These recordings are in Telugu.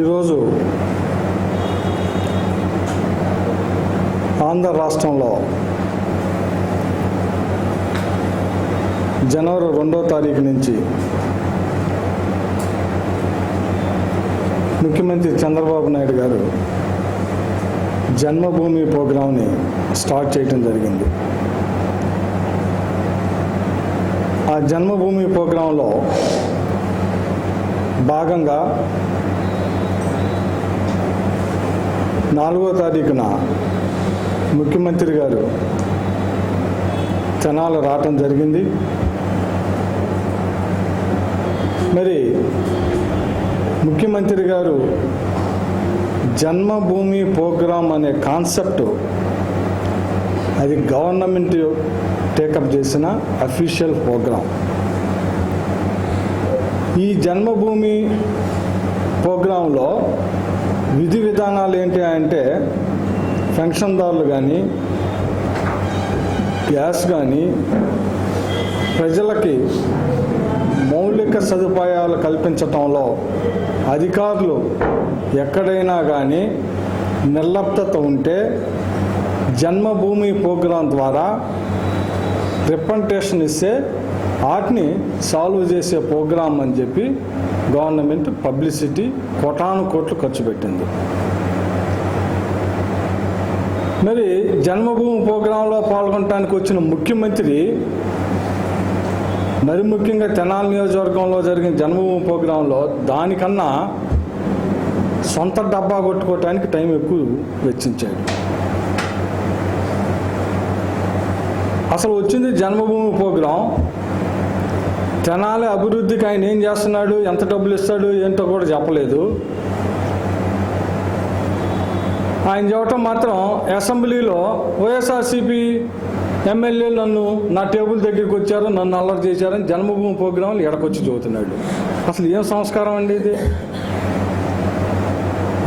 ఈరోజు ఆంధ్ర రాష్ట్రంలో జనవరి రెండో తారీఖు నుంచి ముఖ్యమంత్రి చంద్రబాబు నాయుడు గారు జన్మభూమి ప్రోగ్రాంని స్టార్ట్ చేయటం జరిగింది. ఆ జన్మభూమి ప్రోగ్రాంలో భాగంగా నాలుగో తారీఖున ముఖ్యమంత్రి గారు తెనాలు రావటం జరిగింది. మరి ముఖ్యమంత్రి గారు జన్మభూమి ప్రోగ్రాం అనే కాన్సెప్ట్ అది గవర్నమెంట్ టేకప్ చేసిన అఫీషియల్ ప్రోగ్రాం ఈ జన్మభూమి ప్రోగ్రాంలో విధి విధానాలు ఏంటి అంటే పెన్షన్దారులు కానీ గ్యాస్ కానీ ప్రజలకి మౌలిక సదుపాయాలు కల్పించటంలో అధికారులు ఎక్కడైనా కానీ నిర్లప్తత ఉంటే జన్మభూమి ప్రోగ్రాం ద్వారా రిప్రజెంటేషన్ ఇస్తే వాటిని సాల్వ్ చేసే ప్రోగ్రాం అని చెప్పి గవర్నమెంట్ పబ్లిసిటీ కోటాను కోట్లు ఖర్చు పెట్టింది. మరి జన్మభూమి ప్రోగ్రాంలో పాల్గొనడానికి వచ్చిన ముఖ్యమంత్రి మరి ముఖ్యంగా తెనాలి నియోజకవర్గంలో జరిగిన జన్మభూమి ప్రోగ్రాంలో దానికన్నా సొంత డబ్బా కొట్టుకోవటానికి టైం ఎక్కువ వెచ్చించాడు. అసలు వచ్చింది జన్మభూమి ప్రోగ్రాం జనాల అభివృద్ధికి ఆయన ఏం చేస్తున్నాడు? ఎంత డబ్బులు ఇస్తాడు? ఏంటో కూడా చెప్పలేదు. ఆయన చెప్పటం మాత్రం అసెంబ్లీలో వైఎస్ఆర్సీపీ ఎమ్మెల్యేలు నన్ను నా టేబుల్ దగ్గరికి వచ్చారు నన్ను అల్లరి చేశారని జన్మభూమి ప్రోగ్రాంలు ఎడకొచ్చి చదువుతున్నాడు. అసలు ఏం సంస్కారం అండి ఇది?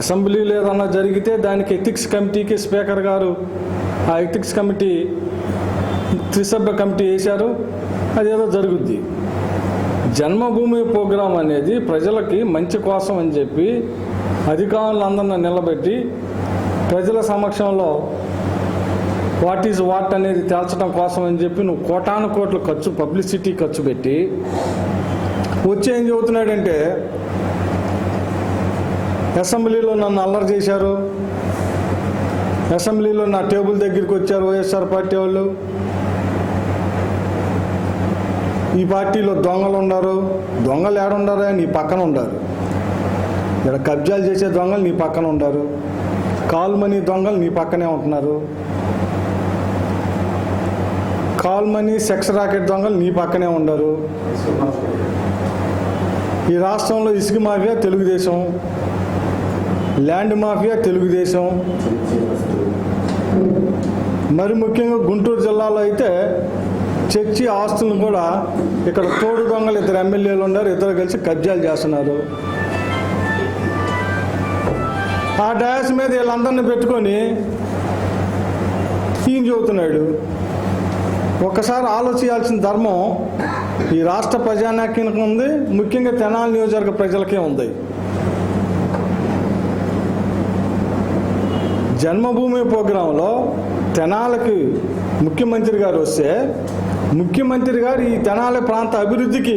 అసెంబ్లీలో ఏదన్నా జరిగితే దానికి ఎథిక్స్ కమిటీకి స్పీకర్ గారు ఆ ఎథిక్స్ కమిటీ త్రిసభ్య కమిటీ వేశారు. అదేదో జరుగుద్ది. జన్మభూమి ప్రోగ్రాం అనేది ప్రజలకి మంచి కోసం అని చెప్పి అధికారులందరిని నిలబెట్టి ప్రజల సమక్షంలో వాట్ ఈజ్ వాట్ అనేది తేల్చడం కోసం అని చెప్పి నువ్వు కోటాను కోట్ల ఖర్చు పబ్లిసిటీ ఖర్చు పెట్టి వచ్చి ఏం చెబుతున్నాడంటే అసెంబ్లీలో నన్ను అల్లరి చేశారు. అసెంబ్లీలో నా టేబుల్ దగ్గరికి వచ్చారు వైఎస్ఆర్ పార్టీ వాళ్ళు. ఈ పార్టీలో దొంగలు ఉన్నారు. దొంగలు ఏడుండారా? నీ పక్కన ఉండారు. ఇక్కడ కబ్జాలు చేసే దొంగలు నీ పక్కన ఉండారు. కాల్మనీ దొంగలు నీ పక్కనే ఉంటున్నారు. కాల్మనీ సెక్స్ రాకెట్ దొంగలు నీ పక్కనే ఉండరు. ఈ రాష్ట్రంలో ఇసుక mafia Telugu Desam land mafia Telugu Desam. మరి ముఖ్యంగా గుంటూరు జిల్లాలో అయితే చర్చి ఆస్తులను కూడా ఇక్కడ తోడు దొంగలు ఇద్దరు ఎమ్మెల్యేలు ఉన్నారు ఇద్దరు కలిసి కబ్జాలు చేస్తున్నారు. ఆ డయాస్ మీద వీళ్ళందరినీ పెట్టుకొని ఈయన చెబుతున్నాడు ఒక్కసారి ఆలోచించాల్సిన ధర్మం ఈ రాష్ట్ర ప్రజానాక్యానికి ఉంది ముఖ్యంగా తెనాలి నియోజకవర్గ ప్రజలకే ఉంది. జన్మభూమి ప్రోగ్రాంలో తెనాలకి ముఖ్యమంత్రి గారు వస్తే ముఖ్యమంత్రి గారు ఈ తెనాలి ప్రాంత అభివృద్ధికి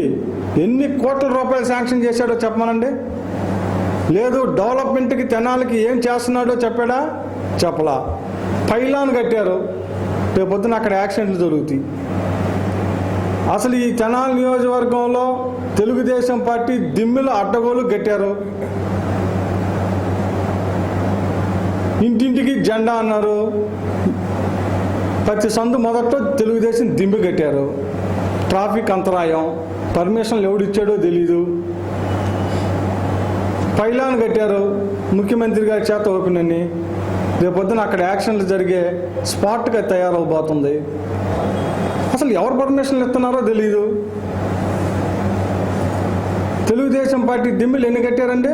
ఎన్ని కోట్ల రూపాయలు శాంక్షన్ చేశాడో చెప్పమనండి? లేదు డెవలప్మెంట్కి తెనాలికి ఏం చేస్తున్నాడో చెప్పాడా? చెప్పలా. పైలాన్ కట్టారు. రేపు పొద్దున అక్కడ యాక్సిడెంట్లు జరుగుతాయి. అసలు ఈ తెనాలి నియోజకవర్గంలో తెలుగుదేశం పార్టీ దిమ్మిలో అడ్డగోలు కట్టారు. ఇంటింటికి జెండా అన్నారు. ప్రతి సందు మొదట్లో తెలుగుదేశం దింపి కట్టారు. ట్రాఫిక్ అంతరాయం పర్మిషన్లు ఎవడిచ్చాడో తెలీదు. పైలాన్ కట్టారు ముఖ్యమంత్రి గారి చేత ఓపెన్ అని రేపొద్దున అక్కడ యాక్షన్లు జరిగే స్పాట్గా తయారవబోతుంది. అసలు ఎవరు పర్మిషన్లు ఇస్తున్నారో తెలీదు. తెలుగుదేశం పార్టీ దిమ్మిలు ఎన్ని కట్టారండి?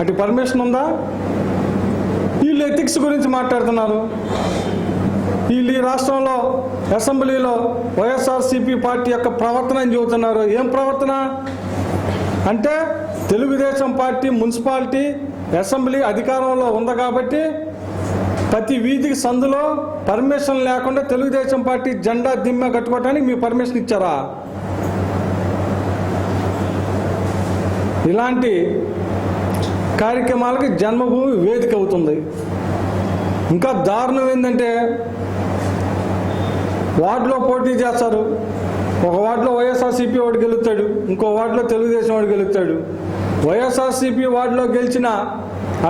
అటు పర్మిషన్ ఉందా? వీళ్ళు ఎథిక్స్ గురించి మాట్లాడుతున్నారు. వీళ్ళు ఈ రాష్ట్రంలో అసెంబ్లీలో వైఎస్ఆర్సీపీ పార్టీ యొక్క ప్రవర్తన అని చెబుతున్నారు? ఏం ప్రవర్తన? అంటే తెలుగుదేశం పార్టీ మున్సిపాలిటీ అసెంబ్లీ అధికారంలో ఉంది కాబట్టి ప్రతి వీధికి సందులో పర్మిషన్ లేకుండా తెలుగుదేశం పార్టీ జెండా దిమ్మ కట్టుకోవడానికి మీ పర్మిషన్ ఇచ్చారా? ఇలాంటి కార్యక్రమాలకి జన్మభూమి వేదిక అవుతుంది. ఇంకా దారుణం ఏంటంటే వార్డులో పోటీ చేస్తారు. ఒక వార్డులో వైఎస్ఆర్సీపీ వాడు గెలుస్తాడు. ఇంకో వార్డులో తెలుగుదేశం వాడు గెలుస్తాడు. వైఎస్ఆర్సీపీ వార్డులో గెలిచిన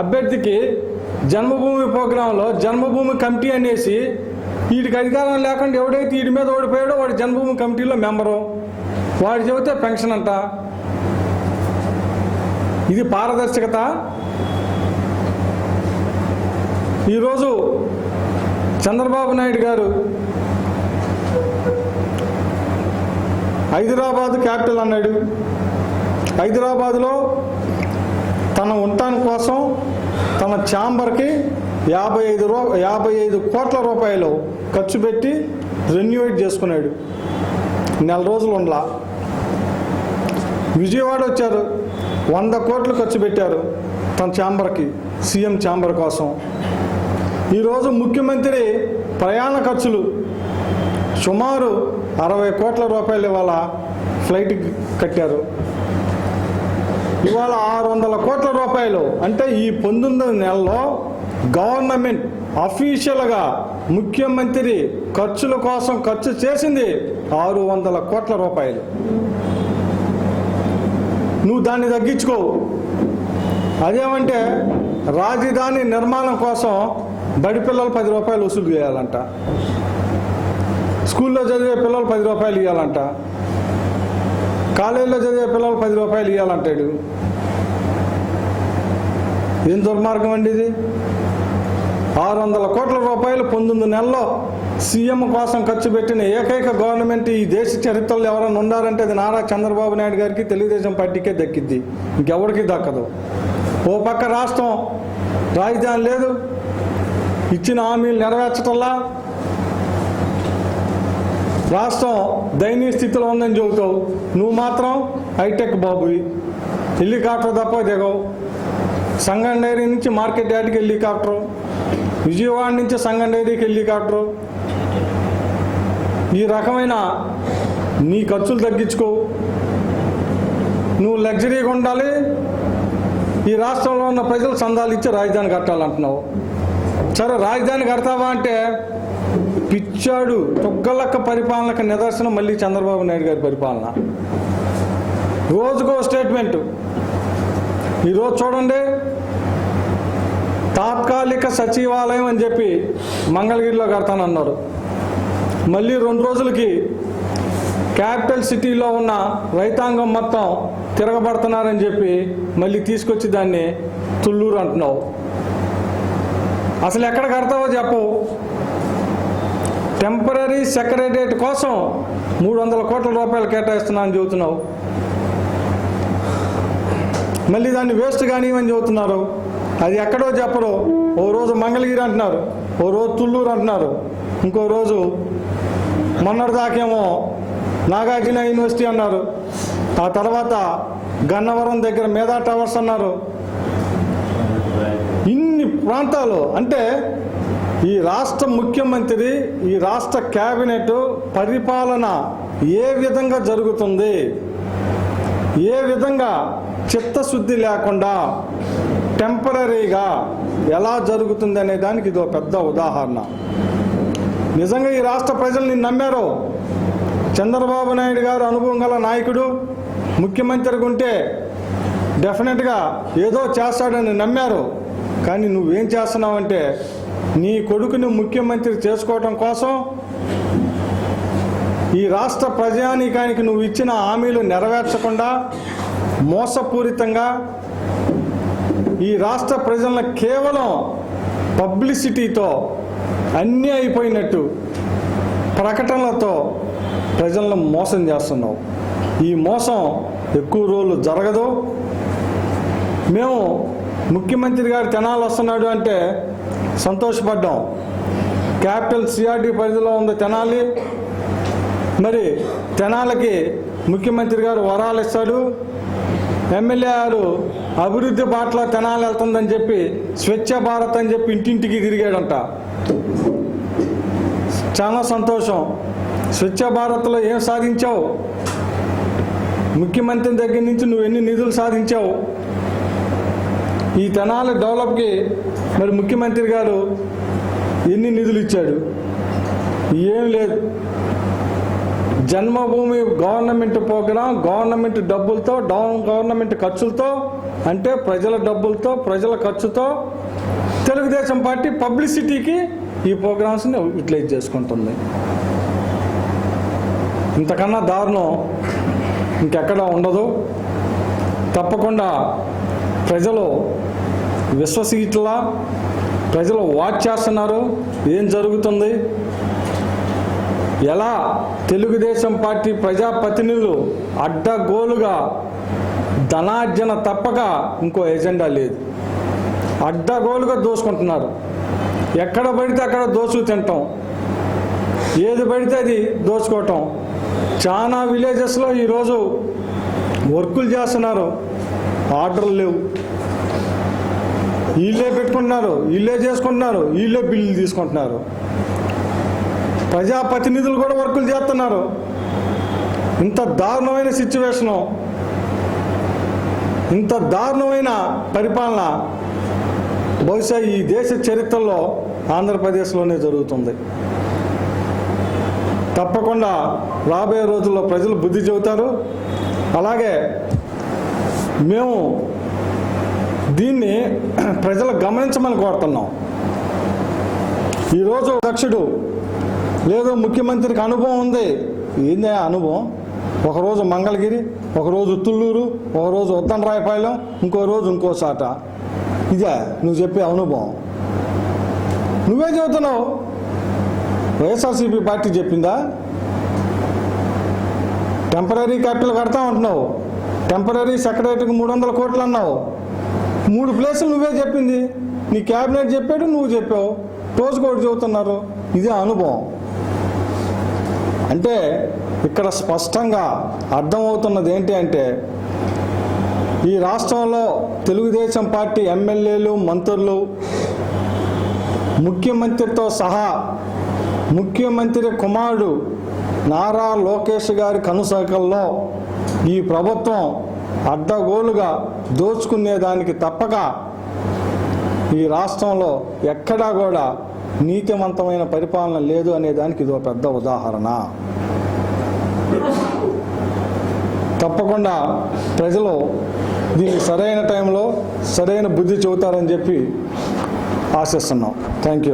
అభ్యర్థికి జన్మభూమి ప్రోగ్రాంలో జన్మభూమి కమిటీ అనేసి వీడికి అధికారం లేకుండా ఎవడైతే వీడి మీద ఓడిపోయాడో వాడి జన్మభూమి కమిటీలో మెంబరు. వాడు చెబితే పెన్షన్ అంట. ఇది పారదర్శకత. ఈరోజు చంద్రబాబు నాయుడు గారు హైదరాబాద్ క్యాపిటల్ అన్నాడు. హైదరాబాద్లో తన ఉండటాని కోసం తన ఛాంబర్కి యాభై ఐదు రూ యాభై ఐదు కోట్ల రూపాయలు ఖర్చు పెట్టి రెన్యువేట్ చేసుకున్నాడు. నెల రోజులు ఉండలా. విజయవాడ వచ్చారు. వంద కోట్లు ఖర్చు పెట్టారు తన ఛాంబర్కి సీఎం ఛాంబర్ కోసం. ఈరోజు ముఖ్యమంత్రి ప్రయాణ ఖర్చులు సుమారు అరవై కోట్ల రూపాయలు ఇవాళ ఫ్లైట్ కట్టారు. ఇవాళ ఆరు వందల కోట్ల రూపాయలు. అంటే ఈ పంతొమ్మిది నెలలో గవర్నమెంట్ అఫీషియల్గా ముఖ్యమంత్రి ఖర్చుల కోసం ఖర్చు చేసింది ఆరు వందల కోట్ల రూపాయలు. నువ్వు దాన్ని తగ్గించుకోవు అదేమంటే రాజధాని నిర్మాణం కోసం బడి పిల్లలు పది రూపాయలు వసూలు చేయాలంట స్కూల్లో చదివే పిల్లలు పది రూపాయలు ఇవ్వాలంట కాలేజీలో చదివే పిల్లలు పది రూపాయలు ఇవ్వాలంటాడు ఏం దుర్మార్గం అండి ఇది? ఆరు వందల కోట్ల రూపాయలు పంతొమ్మిది నెలల్లో సీఎం కోసం ఖర్చు పెట్టిన ఏకైక గవర్నమెంట్ ఈ దేశ చరిత్రలో ఎవరైనా ఉన్నారంటే అది నారా చంద్రబాబు నాయుడు గారికి తెలుగుదేశం పార్టీకే దక్కిద్ది. ఇంకెవరికి దక్కదు? ఓ పక్క రాష్ట్రం రాజధాని లేదు ఇచ్చిన హామీలు నెరవేర్చటంలా రాష్ట్రం దయనీయ స్థితిలో ఉందని చెబుతావు. నువ్వు మాత్రం హైటెక్ బాబువి. హెలికాప్టర్ తప్ప దిగవు. సంగం డైరీ నుంచి మార్కెట్ యార్డ్కి హెలికాప్టరు. విజయవాడ నుంచి సంగం డైరీకి హెలికాప్టరు. ఈ రకమైన నీ ఖర్చులు తగ్గించుకో. నువ్వు లగ్జరీగా ఉండాలి. ఈ రాష్ట్రంలో ఉన్న ప్రజలు సందాలు ఇచ్చి రాజధాని కట్టాలంటున్నావు. సరే రాజధాని కడతావా అంటే పిచ్చాడు తొగ్గలక్క పరిపాలనకు నిదర్శనం మళ్ళీ చంద్రబాబు నాయుడు గారి పరిపాలన. రోజుకో స్టేట్మెంట్ ఈరోజు చూడండి తాత్కాలిక సచివాలయం అని చెప్పి మంగళగిరిలో కడతానన్నారు. మళ్ళీ రెండు రోజులకి క్యాపిటల్ సిటీలో ఉన్న రైతాంగం మొత్తం తిరగబడుతున్నారని చెప్పి మళ్ళీ తీసుకొచ్చి దాన్ని తుళ్ళూరు అంటున్నావు. అసలు ఎక్కడ కడతావో చెప్పు. టెంపరీ సెక్రటరియట్ కోసం మూడు వందల కోట్ల రూపాయలు కేటాయిస్తున్నా అని చెబుతున్నావు. మళ్ళీ దాన్ని వేస్ట్ కానివ్వని చెబుతున్నారు. అది ఎక్కడో చెప్పరు. ఓ రోజు మంగళగిరి అంటున్నారు. ఓ రోజు తుళ్ళూరు అంటున్నారు. ఇంకో రోజు మొన్నటిదాకేమో నాగార్జున యూనివర్సిటీ అన్నారు. ఆ తర్వాత గన్నవరం దగ్గర మేధా టవర్స్ అన్నారు. ప్రాంతాలు అంటే ఈ రాష్ట్ర ముఖ్యమంత్రి ఈ రాష్ట్ర కేబినెట్ పరిపాలన ఏ విధంగా జరుగుతుంది? ఏ విధంగా చిత్తశుద్ధి లేకుండా టెంపరీగా ఎలా జరుగుతుంది అనే దానికి ఇది ఒక పెద్ద ఉదాహరణ. నిజంగా ఈ రాష్ట్ర ప్రజల్ని నమ్మారు. చంద్రబాబు నాయుడు గారు అనుభవం గల నాయకుడు ముఖ్యమంత్రిగా ఉంటే డెఫినెట్గా ఏదో చేస్తాడని నమ్మారు. కానీ నువ్వేం చేస్తున్నావంటే నీ కొడుకుని ముఖ్యమంత్రి చేసుకోవటం కోసం ఈ రాష్ట్ర ప్రజానీకానికి నువ్వు ఇచ్చిన హామీలు నెరవేర్చకుండా మోసపూరితంగా ఈ రాష్ట్ర ప్రజలను కేవలం పబ్లిసిటీతో అన్నీ అయిపోయినట్టు ప్రకటనలతో ప్రజలను మోసం చేస్తున్నావు. ఈ మోసం ఎక్కువ రోజులు జరగదు. మేము ముఖ్యమంత్రి గారు తెనాలి వస్తున్నాడు అంటే సంతోషపడ్డాం. క్యాపిటల్ సిఆర్డి పరిధిలో ఉంది తెనాలి. మరి తెనాలకి ముఖ్యమంత్రి గారు వరాలు ఇస్తాడు. ఎమ్మెల్యే గారు అభివృద్ధి బాటలో తెనాలి వెళ్తుందని చెప్పి స్వచ్ఛ భారత్ అని చెప్పి ఇంటింటికి తిరిగాడంట. చాలా సంతోషం. స్వచ్ఛ భారత్లో ఏం సాధించావు? ముఖ్యమంత్రి దగ్గర నుంచి నువ్వు ఎన్ని నిధులు సాధించావు? ఈ తెనాల డెవలప్కి మరి ముఖ్యమంత్రి గారు ఎన్ని నిధులు ఇచ్చాడు? ఏం లేదు. జన్మభూమి గవర్నమెంట్ ప్రోగ్రాం గవర్నమెంట్ డబ్బులతో డౌన్ గవర్నమెంట్ ఖర్చులతో అంటే ప్రజల డబ్బులతో ప్రజల ఖర్చుతో తెలుగుదేశం పార్టీ పబ్లిసిటీకి ఈ ప్రోగ్రామ్స్ని యూటిలైజ్ చేసుకుంటుంది. ఇంతకన్నా దారుణం ఇంకెక్కడ ఉండదు. తప్పకుండా ప్రజలు విశ్వసీట్ల ప్రజలు వాచ్ చేస్తున్నారు. ఏం జరుగుతుంది? ఎలా తెలుగుదేశం పార్టీ ప్రజాప్రతినిధులు అడ్డగోలుగా ధనార్జన తప్పక ఇంకో ఎజెండా లేదు. అడ్డగోలుగా దోసుకుంటున్నారు ఎక్కడ పడితే అక్కడ దోచుకు తింటాం. ఏది పడితే అది దోచుకోవటం. చాలా విలేజెస్లో ఈరోజు వర్కులు చేస్తున్నారు. ఆర్డర్లు లేవు. వీళ్ళే పెట్టుకుంటున్నారు వీళ్ళే చేసుకుంటున్నారు వీళ్ళే బిల్లులు తీసుకుంటున్నారు. ప్రజాప్రతినిధులు కూడా వర్కులు చేస్తున్నారు. ఇంత దారుణమైన సిచ్యువేషను ఇంత దారుణమైన పరిపాలన బహుశా ఈ దేశ చరిత్రలో ఆంధ్రప్రదేశ్లోనే జరుగుతుంది. తప్పకుండా రాబోయే రోజుల్లో ప్రజలు బుద్ధి చెబుతారు. అలాగే మేము దీన్ని ప్రజలు గమనించమని కోరుతున్నాం. ఈరోజు అధ్యక్షుడు లేదు ముఖ్యమంత్రికి అనుభవం ఉంది. ఏందే ఆ అనుభవం? ఒకరోజు మంగళగిరి ఒకరోజు తుళ్ళూరు ఒకరోజు ఉత్తనరాయపాలెం ఇంకో రోజు ఇంకో చాట. ఇదే నువ్వు చెప్పే అనుభవం. నువ్వే చెబుతున్నావు? వైఎస్ఆర్సీపీ పార్టీ చెప్పిందా? టెంపరీ క్యాపిటల్ కడతా ఉంటున్నావు టెంపరీ సెక్రటరీకి మూడు వందల కోట్లు అన్నావు. మూడు ప్లేసులు నువ్వే చెప్పింది. నీ క్యాబినెట్ చెప్పాడు నువ్వు చెప్పావు. రోజుకోటి చెబుతున్నారు. ఇదే అనుభవం. అంటే ఇక్కడ స్పష్టంగా అర్థమవుతున్నది ఏంటి అంటే ఈ రాష్ట్రంలో తెలుగుదేశం పార్టీ ఎమ్మెల్యేలు మంత్రులు ముఖ్యమంత్రితో సహా ముఖ్యమంత్రి కుమారుడు నారా లోకేష్ గారి కనుసకల్లో ఈ ప్రభుత్వం అడ్డగోలుగా దోచుకునేదానికి తప్పక ఈ రాష్ట్రంలో ఎక్కడా కూడా నీతివంతమైన పరిపాలన లేదు అనే దానికి ఇది ఒక పెద్ద ఉదాహరణ. తప్పకుండా ప్రజలు దీనికి సరైన టైంలో సరైన బుద్ధి చెబుతారని చెప్పి ఆశిస్తున్నాం. Thank you